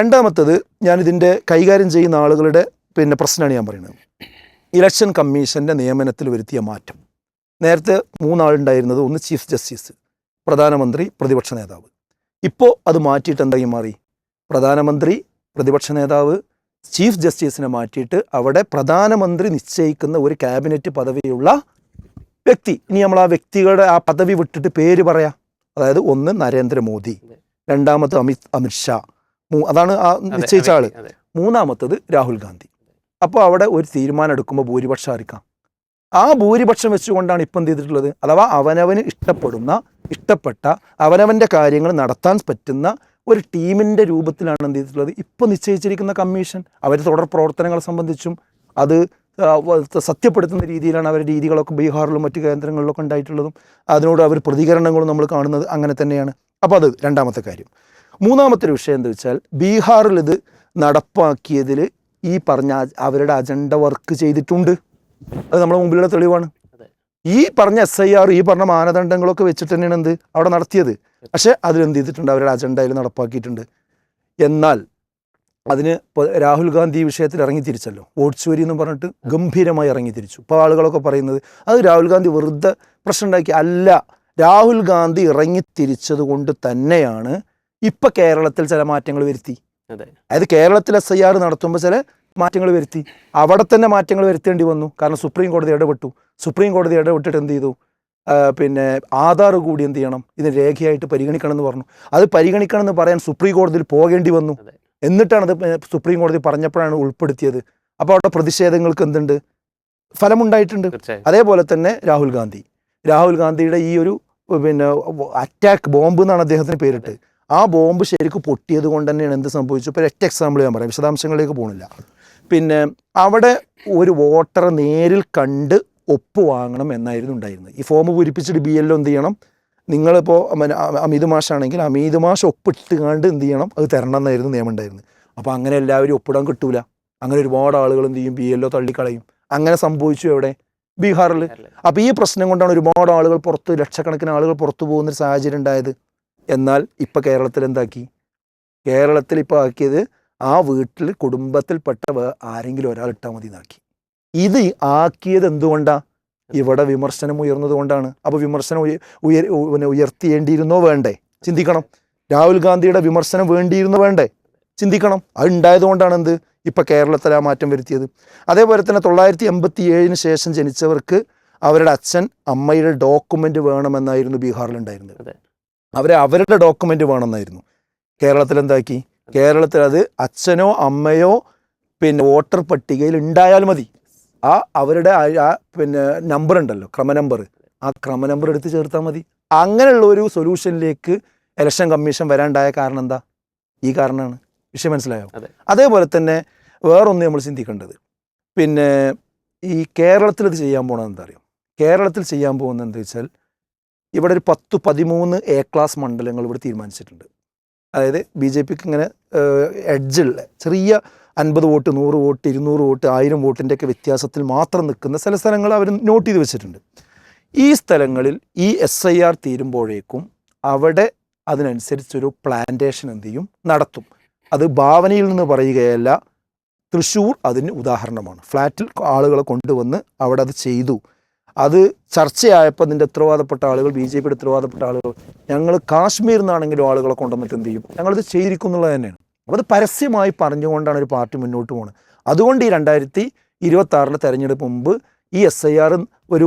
രണ്ടാമത്തത് ഞാനിതിന്റെ കൈകാര്യം ചെയ്യുന്ന ആളുകളുടെ പിന്നെ പ്രശ്നമാണ് ഞാൻ പറയുന്നത്. ഇലക്ഷൻ കമ്മീഷന്റെ നിയമനത്തിൽ വരുത്തിയ മാറ്റം. നേരത്തെ മൂന്നാളുണ്ടായിരുന്നത് ഒന്ന് ചീഫ് ജസ്റ്റിസ് പ്രധാനമന്ത്രി പ്രതിപക്ഷ നേതാവ്. ഇപ്പോൾ അത് മാറ്റിയിട്ട് എന്തായി മാറി? പ്രധാനമന്ത്രി പ്രതിപക്ഷ നേതാവ് ചീഫ് ജസ്റ്റിസിനെ മാറ്റിയിട്ട് അവിടെ പ്രധാനമന്ത്രി നിശ്ചയിക്കുന്ന ഒരു ക്യാബിനറ്റ് പദവിയുള്ള വ്യക്തി. ഇനി നമ്മൾ ആ വ്യക്തികളുടെ ആ പദവി വിട്ടിട്ട് പേര് പറയാം. അതായത് ഒന്ന് നരേന്ദ്രമോദി രണ്ടാമത് അമിത് അമിത്ഷാ അതാണ് ആ നിശ്ചയിച്ച ആൾ. മൂന്നാമത്തത് രാഹുൽ ഗാന്ധി. അപ്പോൾ അവിടെ ഒരു തീരുമാനം എടുക്കുമ്പോൾ ഭൂരിപക്ഷം ആയിരിക്കാം ആ ഭൂരിപക്ഷം വെച്ചുകൊണ്ടാണ് ഇപ്പം എന്ത് ചെയ്തിട്ടുള്ളത്? അഥവാ അവനവന് ഇഷ്ടപ്പെടുന്ന ഇഷ്ടപ്പെട്ട അവനവന്റെ കാര്യങ്ങൾ നടത്താൻ പറ്റുന്ന ഒരു ടീമിന്റെ രൂപത്തിലാണ് എന്ത് ചെയ്തിട്ടുള്ളത്? ഇപ്പോൾ നിശ്ചയിച്ചിരിക്കുന്ന കമ്മീഷൻ. അവരുടെ തുടർ പ്രവർത്തനങ്ങളെ സംബന്ധിച്ചും അത് സത്യപ്പെടുത്തുന്ന രീതിയിലാണ് അവരുടെ രീതികളൊക്കെ ബീഹാറിലും മറ്റു കേന്ദ്രങ്ങളിലൊക്കെ ഉണ്ടായിട്ടുള്ളതും. അതിനോട് അവർ പ്രതികരണങ്ങളും നമ്മൾ കാണുന്നത് അങ്ങനെ തന്നെയാണ്. അപ്പോൾ അത് രണ്ടാമത്തെ കാര്യം. മൂന്നാമത്തെ ഒരു വിഷയം എന്താ വെച്ചാൽ ബീഹാറിൽ ഇത് നടപ്പാക്കിയതിൽ ഈ പറഞ്ഞ അവരുടെ അജണ്ട വർക്ക് ചെയ്തിട്ടുണ്ട്. അത് നമ്മുടെ മുമ്പിലുള്ള തെളിവാണ്. ഈ പറഞ്ഞ എസ് ഐ ആർ ഈ പറഞ്ഞ മാനദണ്ഡങ്ങളൊക്കെ വെച്ചിട്ട് തന്നെയാണ് എന്ത് അവിടെ നടത്തിയത്. പക്ഷേ അതിലെന്ത് ചെയ്തിട്ടുണ്ട്? അവരുടെ അജണ്ട അതിൽ നടപ്പാക്കിയിട്ടുണ്ട്. എന്നാൽ അതിന് ഇപ്പോൾ രാഹുൽ ഗാന്ധി ഈ വിഷയത്തിൽ ഇറങ്ങി തിരിച്ചല്ലോ. ചോരി എന്ന് പറഞ്ഞിട്ട് ഗംഭീരമായി ഇറങ്ങി തിരിച്ചു. ഇപ്പോൾ ആളുകളൊക്കെ പറയുന്നത് അത് രാഹുൽ ഗാന്ധി വെറുതെ പ്രശ്നം ഉണ്ടാക്കി അല്ല. രാഹുൽ ഗാന്ധി ഇറങ്ങി തിരിച്ചത് കൊണ്ട് തന്നെയാണ് ഇപ്പം കേരളത്തിൽ ചില മാറ്റങ്ങൾ വരുത്തി. അതായത് കേരളത്തിൽ എസ് ഐ ആർ നടത്തുമ്പോൾ ചില മാറ്റങ്ങൾ വരുത്തി. അവിടെ തന്നെ മാറ്റങ്ങൾ വരുത്തേണ്ടി വന്നു. കാരണം സുപ്രീം കോടതി ഇടപെട്ടു. സുപ്രീം കോടതി ഇടപെട്ടിട്ട് എന്ത് ചെയ്തു? പിന്നെ ആധാർ കൂടി എന്ത് ചെയ്യണം? ഇതിന് രേഖയായിട്ട് പരിഗണിക്കണം എന്ന് പറഞ്ഞു. അത് പരിഗണിക്കണം എന്ന് പറയാൻ സുപ്രീം കോടതിയിൽ പോകേണ്ടി വന്നു. എന്നിട്ടാണ് അത് സുപ്രീം കോടതി പറഞ്ഞപ്പോഴാണ് ഉൾപ്പെടുത്തിയത്. അപ്പോൾ അവിടെ പ്രതിഷേധങ്ങൾക്ക് എന്തുണ്ട്? ഫലമുണ്ടായിട്ടുണ്ട്. അതേപോലെ തന്നെ രാഹുൽ ഗാന്ധി. രാഹുൽ ഗാന്ധിയുടെ ഈ ഒരു പിന്നെ അറ്റാക്ക് ബോംബ് എന്നാണ് അദ്ദേഹത്തിന് പേരിട്ട് ആ ബോംബ് ശരിക്ക് പൊട്ടിയത് കൊണ്ട് തന്നെയാണ് എന്ത് സംഭവിച്ചു ഇപ്പോൾ ഒറ്റ എക്സാമ്പിൾ ഞാൻ പറയാം. വിശദാംശങ്ങളിലേക്ക് പോകുന്നില്ല പിന്നെ അവിടെ ഒരു വോട്ടറെ നേരിൽ കണ്ട് ഒപ്പ് വാങ്ങണം എന്നായിരുന്നു ഉണ്ടായിരുന്നത്. ഈ ഫോം പൂരിപ്പിച്ചിട്ട് ബി എല്ലോ എന്ത് ചെയ്യണം? നിങ്ങളിപ്പോൾ അമിത് മാഷാണെങ്കിൽ അമിത് മാഷ് ഒപ്പിട്ട് കണ്ട് എന്ത് ചെയ്യണം? അത് തരണം എന്നായിരുന്നു നിയമം ഉണ്ടായിരുന്നത്. അപ്പോൾ അങ്ങനെ എല്ലാവരും ഒപ്പിടാൻ കിട്ടൂല. അങ്ങനെ ഒരുപാട് ആളുകൾ എന്ത് ചെയ്യും? ബി എല്ലോ തള്ളിക്കളയും. അങ്ങനെ സംഭവിച്ചു എവിടെ? ബീഹാറിൽ അപ്പോൾ ഈ പ്രശ്നം കൊണ്ടാണ് ഒരുപാട് ആളുകൾ പുറത്ത് ലക്ഷക്കണക്കിന് ആളുകൾ പുറത്തു പോകുന്നൊരു സാഹചര്യം ഉണ്ടായത്. എന്നാൽ ഇപ്പോൾ കേരളത്തിൽ എന്താക്കി കേരളത്തിൽ ഇപ്പോൾ ആക്കിയത് ആ വീട്ടിൽ കുടുംബത്തിൽപ്പെട്ട ആരെങ്കിലും ഒരാൾ ഇട്ടാൽ മതി എന്നാക്കി ഇത് ആക്കിയത് എന്തുകൊണ്ടാണ് ഇവിടെ വിമർശനം ഉയർന്നത് കൊണ്ടാണ്. അപ്പോൾ വിമർശനം ഉയർ ഉയർത്തിയേണ്ടിയിരുന്നോ വേണ്ടേ? ചിന്തിക്കണം. രാഹുൽ ഗാന്ധിയുടെ വിമർശനം വേണ്ടിയിരുന്നോ വേണ്ടേ? ചിന്തിക്കണം. അത് ഉണ്ടായത് കൊണ്ടാണ് എന്ത്? ഇപ്പോൾ കേരളത്തിൽ ആ മാറ്റം വരുത്തിയത്. അതേപോലെ തന്നെ തൊള്ളായിരത്തി എൺപത്തി ഏഴിന് ശേഷം ജനിച്ചവർക്ക് അവരുടെ അച്ഛൻ അമ്മയുടെ ഡോക്യുമെന്റ് വേണമെന്നായിരുന്നു ബീഹാറിലുണ്ടായിരുന്നത്. അവരെ അവരുടെ ഡോക്യുമെന്റ് വേണമെന്നായിരുന്നു. കേരളത്തിൽ എന്താക്കി കേരളത്തിൽ അത് അച്ഛനോ അമ്മയോ പിന്നെ വോട്ടർ പട്ടികയിൽ ഉണ്ടായാൽ മതി. ആ അവരുടെ ആ- പിന്നെ നമ്പർ ഉണ്ടല്ലോ ക്രമ നമ്പർ ആ ക്രമ നമ്പർ എടുത്ത് ചേർത്താൽ മതി. അങ്ങനെയുള്ള ഒരു സൊല്യൂഷനിലേക്ക് ഇലക്ഷൻ കമ്മീഷൻ വരാണ്ടായ കാരണം എന്താ? ഈ കാരണമാണ് വിഷയം മനസ്സിലായോ? അതേപോലെ തന്നെ വേറൊന്ന് നമ്മൾ ചിന്തിക്കേണ്ടത്. പിന്നെ ഈ കേരളത്തിൽ ഇത് ചെയ്യാൻ പോകണത് എന്താ അറിയാം? കേരളത്തിൽ ചെയ്യാൻ പോകുന്നത് എന്താ വെച്ചാൽ ഇവിടെ ഒരു പത്ത് പതിമൂന്ന് എ ക്ലാസ് മണ്ഡലങ്ങൾ ഇവിടെ തീരുമാനിച്ചിട്ടുണ്ട്. അതായത് ബി ജെ പിക്ക് ഇങ്ങനെ എഡ്ജുള്ള ചെറിയ അൻപത് വോട്ട് നൂറ് വോട്ട് ഇരുന്നൂറ് വോട്ട് ആയിരം വോട്ടിന്റെയൊക്കെ വ്യത്യാസത്തിൽ മാത്രം നിൽക്കുന്ന ചില സ്ഥലങ്ങൾ അവർ നോട്ട് ചെയ്ത് വെച്ചിട്ടുണ്ട്. ഈ സ്ഥലങ്ങളിൽ ഈ എസ് ഐ ആർ തീരുമ്പോഴേക്കും അവിടെ അതിനനുസരിച്ചൊരു പ്ലാന്റേഷൻ എന്ത് ചെയ്യും? നടത്തും. അത് ഭാവനയിൽ നിന്ന് പറയുകയല്ല തൃശ്ശൂർ അതിന് ഉദാഹരണമാണ്. ഫ്ലാറ്റിൽ ആളുകളെ കൊണ്ടുവന്ന് അവിടെ അത് ചെയ്തു. അത് ചർച്ചയായപ്പോൾ അതിന്റെ ഉത്തരവാദപ്പെട്ട ആളുകൾ ബി ജെ പിയുടെ ഉത്തരവാദപ്പെട്ട ആളുകൾ ഞങ്ങൾ കാശ്മീരിൽ നിന്നാണെങ്കിലും ആളുകളെ കൊണ്ടുവന്നിട്ട് എന്ത് ചെയ്യും? ഞങ്ങളത് ചെയ്തിരിക്കും എന്നുള്ളത് തന്നെയാണ്. അപ്പോൾ അത് പരസ്യമായി പറഞ്ഞുകൊണ്ടാണ് ഒരു പാർട്ടി മുന്നോട്ട് പോകുന്നത് അതുകൊണ്ട് ഈ രണ്ടായിരത്തി ഇരുപത്തി ആറിലെ തെരഞ്ഞെടുപ്പ് മുമ്പ് ഈ എസ് ഐ ആർ ഒരു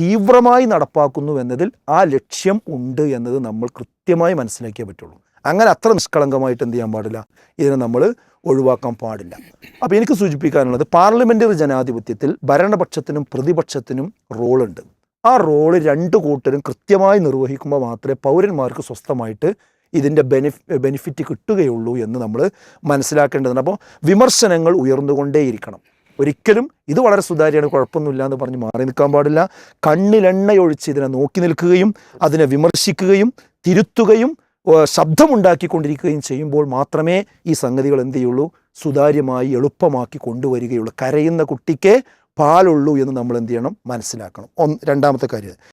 തീവ്രമായി നടപ്പാക്കുന്നു എന്നതിൽ ആ ലക്ഷ്യം ഉണ്ട് എന്നത് നമ്മൾ കൃത്യമായി മനസ്സിലാക്കിയേ പറ്റുള്ളൂ. അങ്ങനെ അത്ര നിഷ്കളങ്കമായിട്ട് എന്ത് ചെയ്യാൻ പാടില്ല. ഇതിനെ നമ്മൾ ഒഴിവാക്കാൻ പാടില്ല. അപ്പോൾ എനിക്ക് സൂചിപ്പിക്കാനുള്ളത് പാർലമെന്ററി ജനാധിപത്യത്തിൽ ഭരണപക്ഷത്തിനും പ്രതിപക്ഷത്തിനും റോളുണ്ട്. ആ റോൾ രണ്ട് കൂട്ടരും കൃത്യമായി നിർവഹിക്കുമ്പോൾ മാത്രമേ പൗരന്മാർക്ക് സ്വസ്ഥമായിട്ട് ഇതിന്റെ ബെനിഫ് ബെനിഫിറ്റ് കിട്ടുകയുള്ളൂ എന്ന് നമ്മൾ മനസ്സിലാക്കേണ്ടതുണ്ട്. അപ്പോൾ വിമർശനങ്ങൾ ഉയർന്നുകൊണ്ടേയിരിക്കണം. ഒരിക്കലും ഇത് വളരെ സുതാര്യമാണ് കുഴപ്പമൊന്നുമില്ല എന്ന് പറഞ്ഞ് മാറി നിൽക്കാൻ പാടില്ല. കണ്ണിലെണ്ണയൊഴിച്ച് ഇതിനെ നോക്കി നിൽക്കുകയും അതിനെ വിമർശിക്കുകയും തിരുത്തുകയും ശബ്ദമുണ്ടാക്കിക്കൊണ്ടിരിക്കുകയും ചെയ്യുമ്പോൾ മാത്രമേ ഈ സംഗതികൾ എന്ത് ചെയ്യുള്ളൂ? സുതാര്യമായി എളുപ്പമാക്കി കൊണ്ടുവരികയുള്ളൂ. കരയുന്ന കുട്ടിക്ക് പാലുള്ളൂ എന്ന് നമ്മൾ എന്ത് ചെയ്യണം? മനസ്സിലാക്കണം. ഒന്ന് രണ്ടാമത്തെ കാര്യം.